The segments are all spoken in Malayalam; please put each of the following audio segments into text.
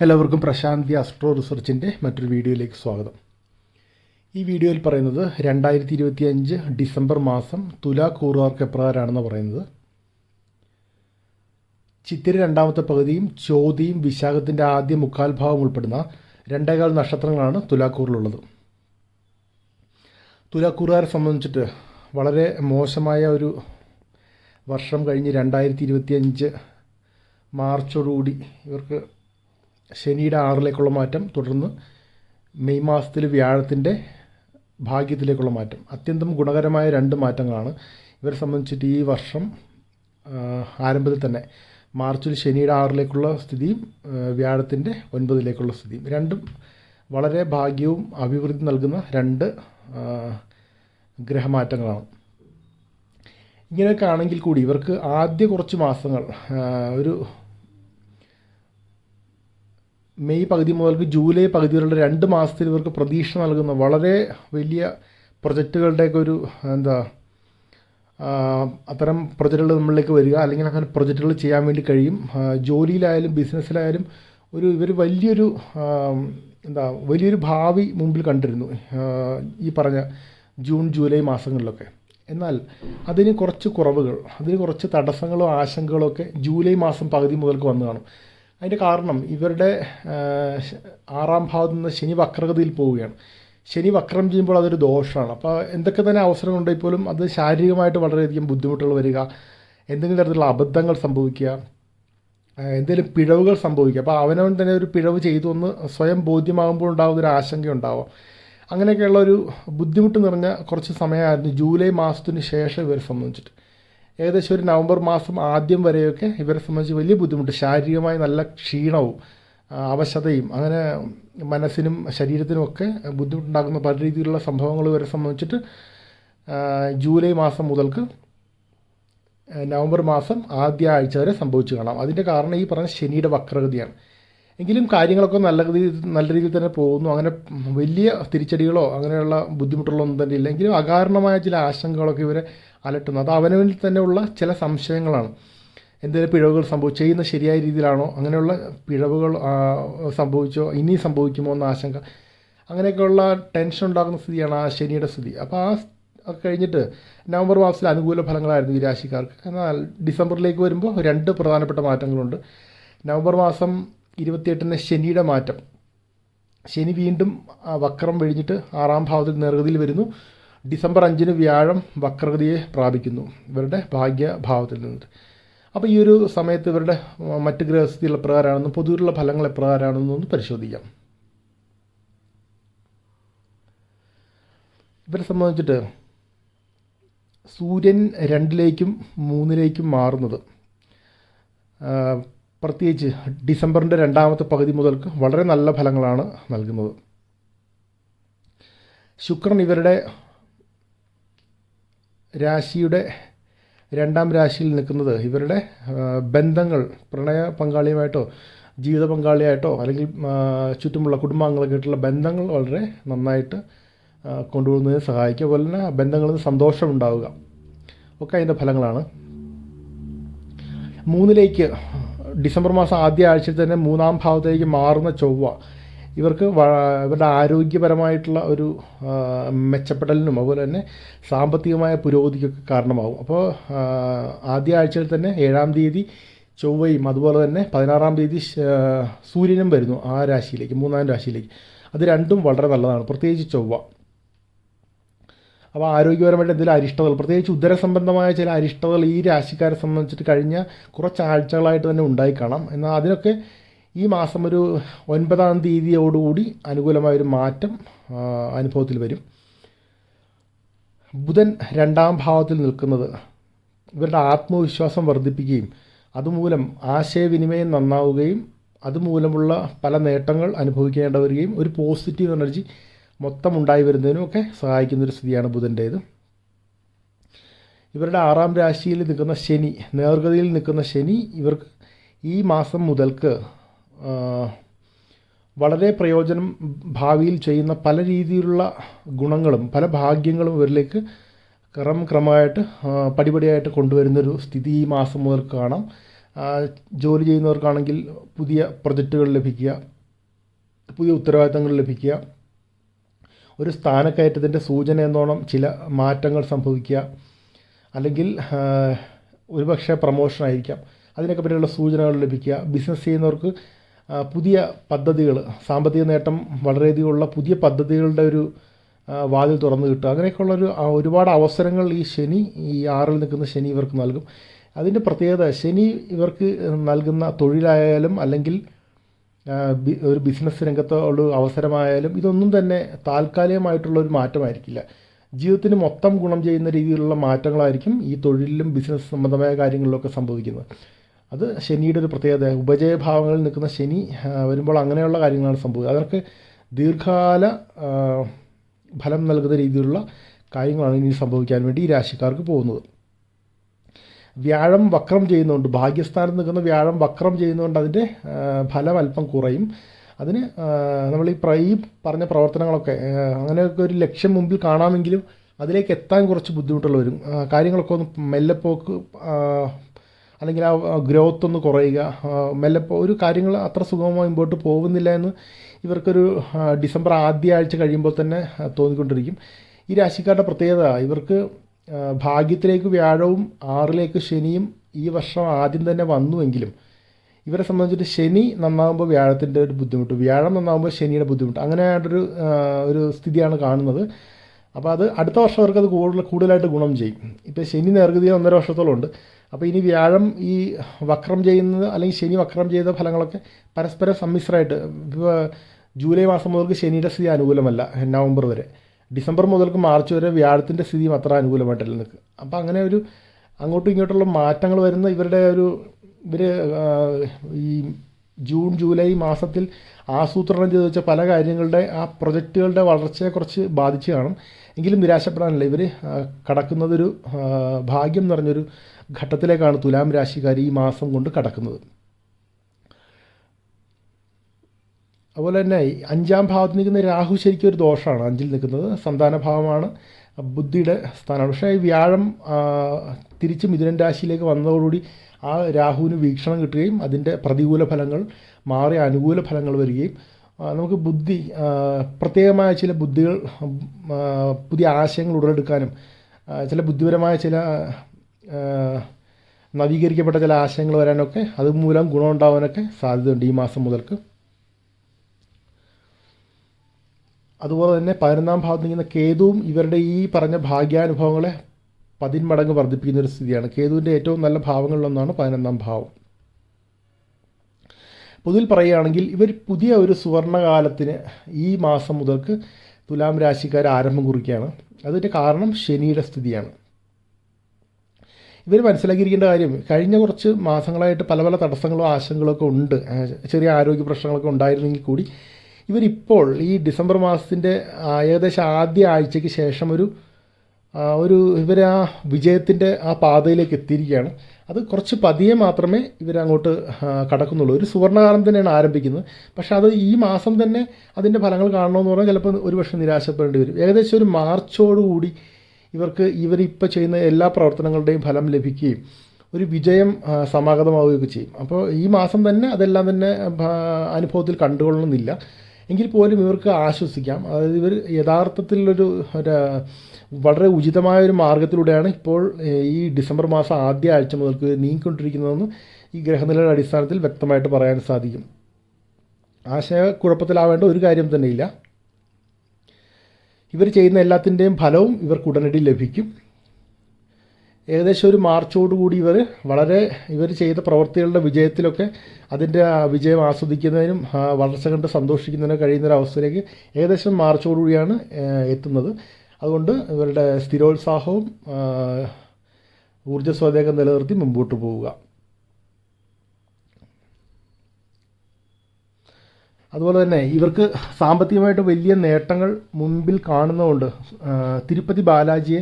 എല്ലാവർക്കും പ്രശാന്തി അസ്ട്രോ റിസർച്ചിന്റെ മറ്റൊരു വീഡിയോയിലേക്ക് സ്വാഗതം. ഈ വീഡിയോയിൽ പറയുന്നത് രണ്ടായിരത്തി ഇരുപത്തി അഞ്ച് ഡിസംബർ മാസം തുലാ കൂറുകാർക്ക് എപ്രകാരമാണെന്ന് പറയുന്നത്. ചിത്തിര രണ്ടാമത്തെ പകുതിയും ചോതിയും വിശാഖത്തിന്റെ ആദ്യ മുക്കാൽ ഭാഗം ഉൾപ്പെടുന്ന രണ്ടേകാൽ നക്ഷത്രങ്ങളാണ് തുലാക്കൂറിലുള്ളത് തുലാക്കൂറുകാരെ സംബന്ധിച്ചിട്ട് വളരെ മോശമായ ഒരു വർഷം കഴിഞ്ഞ് രണ്ടായിരത്തി ഇരുപത്തിയഞ്ച് മാർച്ചോടുകൂടി ഇവർക്ക് ശനിയുടെ ആറിലേക്കുള്ള മാറ്റം തുടർന്ന് മെയ് മാസത്തിൽ വ്യാഴത്തിന്റെ ഭാഗ്യത്തിലേക്കുള്ള മാറ്റം. അത്യന്തം ഗുണകരമായ രണ്ട് മാറ്റങ്ങളാണ് ഇവരെ സംബന്ധിച്ചിട്ട് ഈ വർഷം ആരംഭത്തിൽ തന്നെ മാർച്ചിൽ ശനിയുടെ ആറിലേക്കുള്ള സ്ഥിതിയും വ്യാഴത്തിന്റെ ഒൻപതിലേക്കുള്ള സ്ഥിതിയും. രണ്ടും വളരെ ഭാഗ്യവും അഭിവൃദ്ധി നൽകുന്ന രണ്ട് ഗ്രഹമാറ്റങ്ങളാണ്. ഇങ്ങനെയൊക്കെ ആണെങ്കിൽ കൂടി ഇവർക്ക് ആദ്യ കുറച്ച് മാസങ്ങൾ ഒരു മെയ് പകുതി മുതൽക്ക് ജൂലൈ പകുതി വരെയുള്ള രണ്ട് മാസത്തിൽ ഇവർക്ക് പ്രതീക്ഷ നൽകുന്ന വളരെ വലിയ പ്രൊജക്റ്റുകളുടെയൊക്കെ ഒരു എന്താ അത്തരം പ്രൊജക്റ്റുകൾ നമ്മളിലേക്ക് വരിക. അല്ലെങ്കിൽ അങ്ങനെ പ്രൊജക്റ്റുകൾ ചെയ്യാൻ വേണ്ടി കഴിയും. ജോലിയിലായാലും ബിസിനസ്സിലായാലും ഒരു ഇവർ വലിയൊരു എന്താ വലിയൊരു ഭാവി മുമ്പിൽ കണ്ടിരുന്നു. ഈ പറഞ്ഞ ജൂൺ ജൂലൈ മാസങ്ങളിലൊക്കെ. എന്നാൽ അതിന് കുറച്ച് കുറവുകൾ അതിന് കുറച്ച് തടസ്സങ്ങളോ ആശങ്കകളോ ഒക്കെ ജൂലൈ മാസം പകുതി മുതൽക്ക് വന്നു കാണും. അതിന്റെ കാരണം ഇവരുടെ ആറാം ഭാവത്തു നിന്ന് ശനി വക്രഗതിയിൽ പോവുകയാണ്. ശനി വക്രം ചെയ്യുമ്പോൾ അതൊരു ദോഷമാണ്. അപ്പോൾ എന്തൊക്കെ തന്നെ അവസരങ്ങളുണ്ടെങ്കിൽ പോലും അത് ശാരീരികമായിട്ട് വളരെയധികം ബുദ്ധിമുട്ടുകൾ വരിക എന്തെങ്കിലും തരത്തിലുള്ള അബദ്ധങ്ങൾ സംഭവിക്കുക എന്തെങ്കിലും പിഴവുകൾ സംഭവിക്കുക. അപ്പോൾ അവനവൻ തന്നെ ഒരു പിഴവ് ചെയ്തു എന്ന് സ്വയം ബോധ്യമാകുമ്പോൾ ഉണ്ടാകുന്ന ഒരു ആശങ്ക ഉണ്ടാവാം അങ്ങനെയൊക്കെയുള്ള ഒരു ബുദ്ധിമുട്ട് നിറഞ്ഞ കുറച്ച് സമയമായിരുന്നു ജൂലൈ മാസത്തിന് ശേഷം ഇവരെ സംബന്ധിച്ചിട്ട്. ഏകദേശം ഒരു നവംബർ മാസം ആദ്യം വരെയൊക്കെ ഇവരെ സംബന്ധിച്ച് വലിയ ബുദ്ധിമുട്ട്. ശാരീരികമായി നല്ല ക്ഷീണവും അവശതയും അങ്ങനെ മനസ്സിനും ശരീരത്തിനും ഒക്കെ ബുദ്ധിമുട്ടുണ്ടാക്കുന്ന പല രീതിയിലുള്ള സംഭവങ്ങൾ ഇവരെ സംബന്ധിച്ചിട്ട് ജൂലൈ മാസം മുതൽക്ക് നവംബർ മാസം ആദ്യ ആഴ്ച വരെ സംഭവിച്ചു കാണാം. അതിന്റെ കാരണം ഈ പറഞ്ഞ ശനിയുടെ വക്രഗതിയാണ്. എങ്കിലും കാര്യങ്ങളൊക്കെ നല്ല രീതിയിൽ നല്ല രീതിയിൽ തന്നെ പോകുന്നു. അങ്ങനെ വലിയ തിരിച്ചടികളോ അങ്ങനെയുള്ള ബുദ്ധിമുട്ടുകളോ ഒന്നും തന്നെ ഇല്ല. എങ്കിലും അകാരണമായ ചില ആശങ്കകളൊക്കെ ഇവരെ അലട്ടുന്നു അത് അവനവനിൽ തന്നെയുള്ള ചില സംശയങ്ങളാണ്. എന്തെങ്കിലും പിഴവുകൾ സംഭവിച്ചു ചെയ്യുന്ന ശരിയായ രീതിയിലാണോ? അങ്ങനെയുള്ള പിഴവുകൾ സംഭവിച്ചോ? ഇനി സംഭവിക്കുമോ എന്ന ആശങ്ക. അങ്ങനെയൊക്കെയുള്ള ടെൻഷൻ ഉണ്ടാകുന്ന സ്ഥിതിയാണ് ആ ശനിയുടെ സ്ഥിതി. അപ്പോൾ ആ കഴിഞ്ഞിട്ട് നവംബർ മാസത്തിൽ അനുകൂല ഫലങ്ങളായിരുന്നു ഈ രാശിക്കാർക്ക്. എന്നാൽ ഡിസംബറിലേക്ക് വരുമ്പോൾ രണ്ട് പ്രധാനപ്പെട്ട മാറ്റങ്ങളുണ്ട്. നവംബർ മാസം ഇരുപത്തിയെട്ടിന് ശനിയുടെ മാറ്റം. ശനി വീണ്ടും വക്രം വെഴിഞ്ഞിട്ട് ആറാം ഭാവത്തിൽ നേർഗതിയിൽ വരുന്നു. ഡിസംബർ അഞ്ചിന് വ്യാഴം വക്രഗതിയെ പ്രാപിക്കുന്നു ഇവരുടെ ഭാഗ്യഭാവത്തിൽ നിന്നിട്ട്. അപ്പോൾ ഈ ഒരു സമയത്ത് ഇവരുടെ മറ്റ് ഗ്രഹസ്ഥിതികൾ എപ്രകാരമാണെന്നും പൊതുവിലുള്ള ഫലങ്ങൾ എപ്രകാരമാണെന്നും ഒന്ന് പരിശോധിക്കാം. ഇവരെ സംബന്ധിച്ചിട്ട് സൂര്യൻ രണ്ടിലേക്കും മൂന്നിലേക്കും മാറുന്നത് പ്രത്യേകിച്ച് ഡിസംബറിന്റെ രണ്ടാമത്തെ പകുതി മുതൽക്ക് വളരെ നല്ല ഫലങ്ങളാണ് നൽകുന്നത്. ശുക്രൻ ഇവരുടെ രാശിയുടെ രണ്ടാം രാശിയിൽ നിൽക്കുന്നത് ഇവരുടെ ബന്ധങ്ങൾ പ്രണയ പങ്കാളിയുമായിട്ടോ ജീവിത പങ്കാളിയായിട്ടോ അല്ലെങ്കിൽ ചുറ്റുമുള്ള കുടുംബാംഗങ്ങളൊക്കെ ആയിട്ടുള്ള ബന്ധങ്ങൾ വളരെ നന്നായിട്ട് കൊണ്ടുപോകുന്നതിന് സഹായിക്കുക അതുപോലെ തന്നെ ബന്ധങ്ങളിൽ നിന്ന് സന്തോഷമുണ്ടാവുക ഒക്കെ അതിന്റെ ഫലങ്ങളാണ്. മൂന്നിലേക്ക് ഡിസംബർ മാസം ആദ്യ ആഴ്ചയിൽ തന്നെ മൂന്നാം ഭാവത്തിലേക്ക് മാറുന്ന ചൊവ്വ. ഇവർക്ക് ഇവരുടെ ആരോഗ്യപരമായിട്ടുള്ള ഒരു മെച്ചപ്പെടലിനും അതുപോലെ തന്നെ സാമ്പത്തികമായ പുരോഗതിക്കൊക്കെ കാരണമാകും അപ്പോൾ ആദ്യ ആഴ്ചയിൽ തന്നെ ഏഴാം തീയതി ചൊവ്വയും അതുപോലെ തന്നെ പതിനാറാം തീയതി സൂര്യനും വരുന്നു ആ രാശിയിലേക്ക് മൂന്നാം രാശിയിലേക്ക്. അത് രണ്ടും വളരെ നല്ലതാണ്. പ്രത്യേകിച്ച് ചൊവ്വ. അപ്പോൾ ആരോഗ്യപരമായിട്ട് എന്തെങ്കിലും അരിഷ്ടതകൾ പ്രത്യേകിച്ച് ഉദരസംബന്ധമായ ചില അരിഷ്ടതകൾ ഈ രാശിക്കാരെ സംബന്ധിച്ചിട്ട് കഴിഞ്ഞ കുറച്ച് ആഴ്ചകളായിട്ട് തന്നെ ഉണ്ടായി കാണാം. എന്നാൽ അതിനൊക്കെ ഈ മാസം ഒരു ഒൻപതാം തീയതിയോടുകൂടി അനുകൂലമായൊരു മാറ്റം അനുഭവത്തിൽ വരും. ബുധൻ രണ്ടാം ഭാവത്തിൽ നിൽക്കുന്നത് ഇവരുടെ ആത്മവിശ്വാസം വർദ്ധിപ്പിക്കുകയും അതുമൂലം ആശയവിനിമയം നന്നാവുകയും അതുമൂലമുള്ള പല നേട്ടങ്ങൾ അനുഭവിക്കേണ്ട വരികയും ഒരു പോസിറ്റീവ് എനർജി മൊത്തം ഉണ്ടായി വരുന്നതിനും ഒക്കെ സഹായിക്കുന്ന ഒരു സ്ഥിതിയാണ് ബുധന്റേത്. ഇവരുടെ ആറാം രാശിയിൽ നിൽക്കുന്ന ശനി നേർഗതിയിൽ നിൽക്കുന്ന ശനി ഇവർക്ക് ഈ മാസം മുതൽക്ക് വളരെ പ്രയോജനം ഭാവിയിൽ ചെയ്യുന്ന പല രീതിയിലുള്ള ഗുണങ്ങളും പല ഭാഗ്യങ്ങളും ഇവരിലേക്ക് ക്രമം ക്രമമായിട്ട് പടിപടിയായിട്ട് കൊണ്ടുവരുന്നൊരു സ്ഥിതി ഈ മാസം മുതൽ കാണാം. ജോലി ചെയ്യുന്നവർക്കാണെങ്കിൽ പുതിയ പ്രൊജക്റ്റുകൾ ലഭിക്കുക പുതിയ ഉത്തരവാദിത്തങ്ങൾ ലഭിക്കുക ഒരു സ്ഥാനക്കയറ്റത്തിന്റെ സൂചന എന്നോണം ചില മാറ്റങ്ങൾ സംഭവിക്കുക അല്ലെങ്കിൽ ഒരുപക്ഷെ പ്രമോഷൻ ആയിരിക്കാം അതിനൊക്കെ പറ്റിയുള്ള സൂചനകൾ ലഭിക്കുക. ബിസിനസ് ചെയ്യുന്നവർക്ക് പുതിയ പദ്ധതികൾ സാമ്പത്തിക നേട്ടം വളരെയധികം ഉള്ള പുതിയ പദ്ധതികളുടെ ഒരു വാതിൽ തുറന്നു കിട്ടുക. അങ്ങനെയൊക്കെയുള്ള ഒരു ഒരുപാട് അവസരങ്ങൾ ഈ ശനി ഈ ആറിൽ നിൽക്കുന്ന ശനി ഇവർക്ക് നൽകും. അതിന്റെ പ്രത്യേകത ശനി ഇവർക്ക് നൽകുന്ന തൊഴിലായാലും അല്ലെങ്കിൽ ഒരു ബിസിനസ് രംഗത്തോ ഉള്ള അവസരമായാലും ഇതൊന്നും തന്നെ താൽക്കാലികമായിട്ടുള്ള ഒരു മാറ്റമായിരിക്കില്ല. ജീവിതത്തിന് മൊത്തം ഗുണം ചെയ്യുന്ന രീതിയിലുള്ള മാറ്റങ്ങളായിരിക്കും ഈ തൊഴിലിലും ബിസിനസ് സംബന്ധമായ കാര്യങ്ങളിലൊക്കെ സംഭവിക്കുന്നത്. അത് ശനിയുടെ ഒരു പ്രത്യേകത. ഉപജയഭാവങ്ങളിൽ നിൽക്കുന്ന ശനി വരുമ്പോൾ അങ്ങനെയുള്ള കാര്യങ്ങളാണ് സംഭവിക്കുക അതൊക്കെ ദീർഘകാല ഫലം നൽകുന്ന രീതിയിലുള്ള കാര്യങ്ങളാണ് ഇനി സംഭവിക്കാൻ വേണ്ടി ഈ രാശിക്കാർക്ക് പോകുന്നത്. വ്യാഴം വക്രം ചെയ്യുന്നതുകൊണ്ട് ഭാഗ്യസ്ഥാനത്ത് നിൽക്കുന്ന വ്യാഴം വക്രം ചെയ്യുന്നതുകൊണ്ട് അതിന്റെ ഫലം അല്പം കുറയും. അതിന് നമ്മൾ ഈ പ്ര പറഞ്ഞ പ്രവർത്തനങ്ങളൊക്കെ അങ്ങനെയൊക്കെ ഒരു ലക്ഷ്യം മുമ്പിൽ കാണാമെങ്കിലും അതിലേക്ക് എത്താൻ കുറച്ച് ബുദ്ധിമുട്ടുള്ള വരും. കാര്യങ്ങളൊക്കെ ഒന്ന് മെല്ലെപ്പോക്ക് അല്ലെങ്കിൽ ആ ഗ്രോത്ത് ഒന്ന് കുറയുക മെല്ലെ ഒരു കാര്യങ്ങൾ അത്ര സുഗമമായി മുമ്പോട്ട് പോകുന്നില്ല എന്ന് ഇവർക്കൊരു ഡിസംബർ ആദ്യ ആഴ്ച കഴിയുമ്പോൾ തന്നെ തോന്നിക്കൊണ്ടിരിക്കും. ഈ രാശിക്കാരുടെ പ്രത്യേകത ഇവർക്ക് ഭാഗ്യത്തിലേക്ക് വ്യാഴവും ആറിലേക്ക് ശനിയും ഈ വർഷം ആദ്യം തന്നെ വന്നുവെങ്കിലും ഇവരെ സംബന്ധിച്ചിട്ട് ശനി നന്നാകുമ്പോൾ വ്യാഴത്തിന്റെ ഒരു ബുദ്ധിമുട്ട് വ്യാഴം നന്നാകുമ്പോൾ ശനിയുടെ ബുദ്ധിമുട്ട്. അങ്ങനെയായിട്ടൊരു ഒരു സ്ഥിതിയാണ് കാണുന്നത്. അപ്പോൾ അത് അടുത്ത വർഷം അവർക്കത് കൂടുതൽ കൂടുതലായിട്ട് ഗുണം ചെയ്യും. ഇപ്പോൾ ശനി നേർഗതി ഒന്നര വർഷത്തോളം ഉണ്ട്. അപ്പോൾ ഇനി വ്യാഴം ഈ വക്രം ചെയ്യുന്നത് അല്ലെങ്കിൽ ശനി വക്രം ചെയ്ത ഫലങ്ങളൊക്കെ പരസ്പരം സമ്മിശ്രമായിട്ട് ജൂലൈ മാസം മുതൽക്ക് ശനിയുടെ സ്ഥിതി അനുകൂലമല്ല നവംബർ വരെ. ഡിസംബർ മുതൽക്ക് മാർച്ച് വരെ വ്യാഴത്തിന്റെ സ്ഥിതിയും അത്ര അനുകൂലമായിട്ടല്ല നിൽക്കുക അപ്പോൾ അങ്ങനെ ഒരു അങ്ങോട്ടും ഇങ്ങോട്ടുള്ള മാറ്റങ്ങൾ വരുന്ന ഇവരുടെ ഒരു ഇവർ ഈ ജൂൺ ജൂലൈ മാസത്തിൽ ആസൂത്രണം ചെയ്ത് വെച്ച പല കാര്യങ്ങളുടെ ആ പ്രൊജക്റ്റുകളുടെ വളർച്ചയെക്കുറിച്ച് ബാധിച്ച് കാണും. എങ്കിലും നിരാശപ്പെടാനല്ല. ഇവർ കടക്കുന്നതൊരു ഭാഗ്യം നിറഞ്ഞൊരു ഘട്ടത്തിലേക്കാണ് തുലാം രാശിക്കാർ ഈ മാസം കൊണ്ട് കടക്കുന്നത്. അതുപോലെ തന്നെ അഞ്ചാം ഭാവത്തിൽ നിൽക്കുന്ന രാഹു ശരിക്കും ഒരു ദോഷമാണ്. അഞ്ചിൽ നിൽക്കുന്നത് സന്താന ഭാവമാണ് ബുദ്ധിയുടെ സ്ഥാനമാണ്. പക്ഷേ വ്യാഴം തിരിച്ച് മിഥുനൻ രാശിയിലേക്ക് വന്നതോടുകൂടി ആ രാഹുവിന് വീക്ഷണം കിട്ടുകയും അതിന്റെ പ്രതികൂല ഫലങ്ങൾ മാറി അനുകൂല ഫലങ്ങൾ വരികയും നമുക്ക് ബുദ്ധി പ്രത്യേകമായ ചില ബുദ്ധികൾ പുതിയ ആശയങ്ങൾ ഉടലെടുക്കാനും ചില ബുദ്ധിപരമായ ചില നവീകരിക്കപ്പെട്ട ചില ആശയങ്ങൾ വരാനൊക്കെ അതുമൂലം ഗുണമുണ്ടാവാനൊക്കെ സാധ്യതയുണ്ട് ഈ മാസം മുതൽക്ക്. അതുപോലെ തന്നെ പതിനൊന്നാം ഭാഗത്ത് നിൽക്കുന്ന കേതുവും ഇവരുടെ ഈ പറഞ്ഞ ഭാഗ്യാനുഭവങ്ങളെ പതിന്മടങ്ങ് വർദ്ധിപ്പിക്കുന്ന ഒരു സ്ഥിതിയാണ്. കേതുവിന്റെ ഏറ്റവും നല്ല ഭാവങ്ങളിലൊന്നാണ് പതിനൊന്നാം ഭാവം. പൊതുവിൽ പറയുകയാണെങ്കിൽ ഇവർ പുതിയ ഒരു സുവർണകാലത്തിന് ഈ മാസം മുതൽക്ക് തുലാം രാശിക്കാർ ആരംഭം കുറിക്കുകയാണ്. അതിന്റെ കാരണം ശനിയുടെ സ്ഥിതിയാണ്. ഇവർ മനസ്സിലാക്കിയിരിക്കേണ്ട കാര്യം കഴിഞ്ഞ കുറച്ച് മാസങ്ങളായിട്ട് പല പല തടസ്സങ്ങളും ആശങ്കകളൊക്കെ ഉണ്ട്. ചെറിയ ആരോഗ്യ പ്രശ്നങ്ങളൊക്കെ ഉണ്ടായിരുന്നെങ്കിൽ കൂടി ഇവരിപ്പോൾ ഈ ഡിസംബർ മാസത്തിന്റെ ഏകദേശം ആദ്യ ആഴ്ചയ്ക്ക് ശേഷം ഒരു ഒരു ഇവർ ആ വിജയത്തിന്റെ ആ പാതയിലേക്ക് എത്തിയിരിക്കുകയാണ്. അത് കുറച്ച് പതിയെ മാത്രമേ ഇവരങ്ങോട്ട് കടക്കുന്നുള്ളൂ. ഒരു സുവർണകാലം തന്നെയാണ് ആരംഭിക്കുന്നത്. പക്ഷേ അത് ഈ മാസം തന്നെ അതിന്റെ ഫലങ്ങൾ കാണണമെന്ന് പറഞ്ഞാൽ ചിലപ്പോൾ ഒരു പക്ഷേ നിരാശപ്പെടേണ്ടി വരും. ഏകദേശം ഒരു മാർച്ചോടുകൂടി ഇവർക്ക് ഇവരിപ്പോൾ ചെയ്യുന്ന എല്ലാ പ്രവർത്തനങ്ങളുടെയും ഫലം ലഭിക്കുകയും ഒരു വിജയം സമാഗതമാവുകയൊക്കെ ചെയ്യും. അപ്പോൾ ഈ മാസം തന്നെ അതെല്ലാം തന്നെ അനുഭവത്തിൽ കണ്ടുകൊള്ളണമെന്നില്ല. എങ്കിൽ പോലും ഇവർക്ക് ആശ്വസിക്കാം. അതായത് ഇവർ യഥാർത്ഥത്തിലൊരു ഒരു വളരെ ഉചിതമായ ഒരു മാർഗത്തിലൂടെയാണ് ഇപ്പോൾ ഈ ഡിസംബർ മാസം ആദ്യ ആഴ്ച മുതൽക്ക് നീങ്ങിക്കൊണ്ടിരിക്കുന്നതെന്ന് ഈ ഗ്രഹനിലയുടെ അടിസ്ഥാനത്തിൽ വ്യക്തമായിട്ട് പറയാൻ സാധിക്കും. ആശയക്കുഴപ്പത്തിലാവേണ്ട ഒരു കാര്യം തന്നെയില്ല. ഇവർ ചെയ്യുന്ന എല്ലാത്തിന്റെയും ഫലവും ഇവർക്ക് ഉടനടി ലഭിക്കും. ഏകദേശം ഒരു മാർച്ചോടുകൂടി ഇവർ വളരെ ഇവർ ചെയ്ത പ്രവൃത്തികളുടെ വിജയത്തിലൊക്കെ അതിന്റെ വിജയം ആസ്വദിക്കുന്നതിനും വളർച്ച കണ്ട് സന്തോഷിക്കുന്നതിനും കഴിയുന്നൊരവസ്ഥയിലേക്ക് ഏകദേശം മാർച്ചോടുകൂടിയാണ് കൂടിയാണ് എത്തുന്നത്. അതുകൊണ്ട് ഇവരുടെ സ്ഥിരോത്സാഹവും ഊർജസ്വതയൊക്കെ നിലനിർത്തി മുമ്പോട്ട് പോവുക. അതുപോലെ തന്നെ ഇവർക്ക് സാമ്പത്തികമായിട്ട് വലിയ നേട്ടങ്ങൾ മുമ്പിൽ കാണുന്നതുകൊണ്ട് തിരുപ്പതി ബാലാജിയെ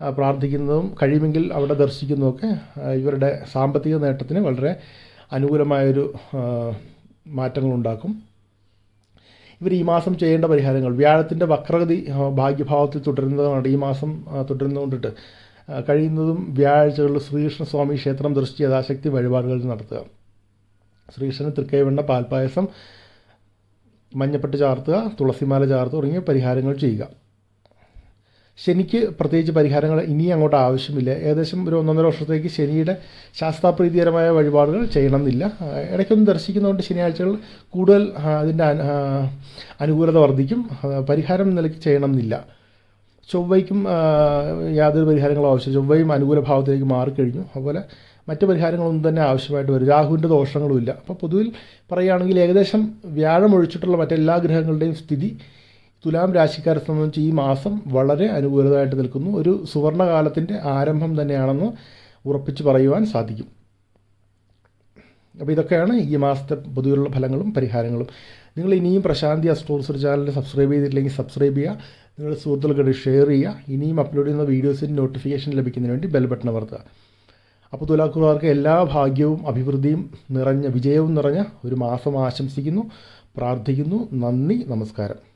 പ്രാർത്ഥിക്കുന്നതും കഴിയുമെങ്കിൽ അവിടെ ദർശിക്കുന്നതൊക്കെ ഇവരുടെ സാമ്പത്തിക നേട്ടത്തിന് വളരെ അനുകൂലമായൊരു മാറ്റങ്ങളുണ്ടാക്കും. ഇവർ ഈ മാസം ചെയ്യേണ്ട പരിഹാരങ്ങൾ വ്യാഴത്തിന്റെ വക്രഗതി ഭാഗ്യഭാവത്തിൽ തുടരുന്നതാണ് ഈ മാസം തുടരുന്നുകൊണ്ടിട്ട് കഴിയുന്നതും വ്യാഴാഴ്ചകളിൽ ശ്രീകൃഷ്ണസ്വാമി ക്ഷേത്രം ദൃശ്യ യഥാശക്തി വഴിപാടുകൾ നടത്തുക. ശ്രീകൃഷ്ണന് തൃക്കൈവെണ്ണ പാൽപ്പായസം മഞ്ഞപ്പെട്ട് ചാർത്തുക തുളസിമാല ചാർത്തുക തുടങ്ങിയ പരിഹാരങ്ങൾ ചെയ്യുക. ശനിക്ക് പ്രത്യേകിച്ച് പരിഹാരങ്ങൾ ഇനി അങ്ങോട്ട് ആവശ്യമില്ല. ഏകദേശം ഒരു ഒന്നൊന്നര വർഷത്തേക്ക് ശനിയുടെ ശാസ്ത്രാപ്രീതികരമായ വഴിപാടുകൾ ചെയ്യണമെന്നില്ല. എന്നില്ല ഇടയ്ക്കൊന്നും ദർശിക്കുന്നതുകൊണ്ട് ശനിയാഴ്ചകൾ കൂടുതൽ അതിന്റെ അനുകൂലത വർദ്ധിക്കും. പരിഹാരം നിലയ്ക്ക് നിലയ്ക്ക് ചെയ്യണമെന്നില്ല. ചൊവ്വയ്ക്കും യാതൊരു പരിഹാരങ്ങളും ആവശ്യം ചൊവ്വയും അനുകൂല ഭാവത്തിലേക്ക് മാറിക്കഴിഞ്ഞു. അതുപോലെ മറ്റ് പരിഹാരങ്ങളൊന്നും തന്നെ ആവശ്യമായിട്ട് വരും. രാഹുവിന്റെ ദോഷങ്ങളുമില്ല. അപ്പോൾ പൊതുവിൽ പറയുകയാണെങ്കിൽ ഏകദേശം വ്യാഴം ഒഴിച്ചിട്ടുള്ള മറ്റെല്ലാ ഗ്രഹങ്ങളുടെയും സ്ഥിതി തുലാം രാശിക്കാരെ സംബന്ധിച്ച് ഈ മാസം വളരെ അനുകൂലമായിട്ട് നിൽക്കുന്നു. ഒരു സുവർണകാലത്തിന്റെ ആരംഭം തന്നെയാണെന്ന് ഉറപ്പിച്ച് പറയുവാൻ സാധിക്കും. അപ്പോൾ ഇതൊക്കെയാണ് ഈ മാസത്തെ പൊതുവെയുള്ള ഫലങ്ങളും പരിഹാരങ്ങളും. നിങ്ങൾ ഇനിയും പ്രശാന്തി അസ്ട്രോസർ ചാനൽ സബ്സ്ക്രൈബ് ചെയ്തിട്ടില്ലെങ്കിൽ സബ്സ്ക്രൈബ് ചെയ്യുക. നിങ്ങളുടെ സുഹൃത്തുക്കൾക്ക് ഷെയർ ചെയ്യുക. ഇനിയും അപ്ലോഡ് ചെയ്യുന്ന വീഡിയോസിന് നോട്ടിഫിക്കേഷൻ ലഭിക്കുന്നതിന് വേണ്ടി ബെൽ ബട്ടൺ അമർത്തുക. അപ്പോൾ തുലാക്കുകാർക്ക് എല്ലാ ഭാഗ്യവും അഭിവൃദ്ധിയും നിറഞ്ഞ വിജയവും നിറഞ്ഞ ഒരു മാസം ആശംസിക്കുന്നു പ്രാർത്ഥിക്കുന്നു. നന്ദി നമസ്കാരം.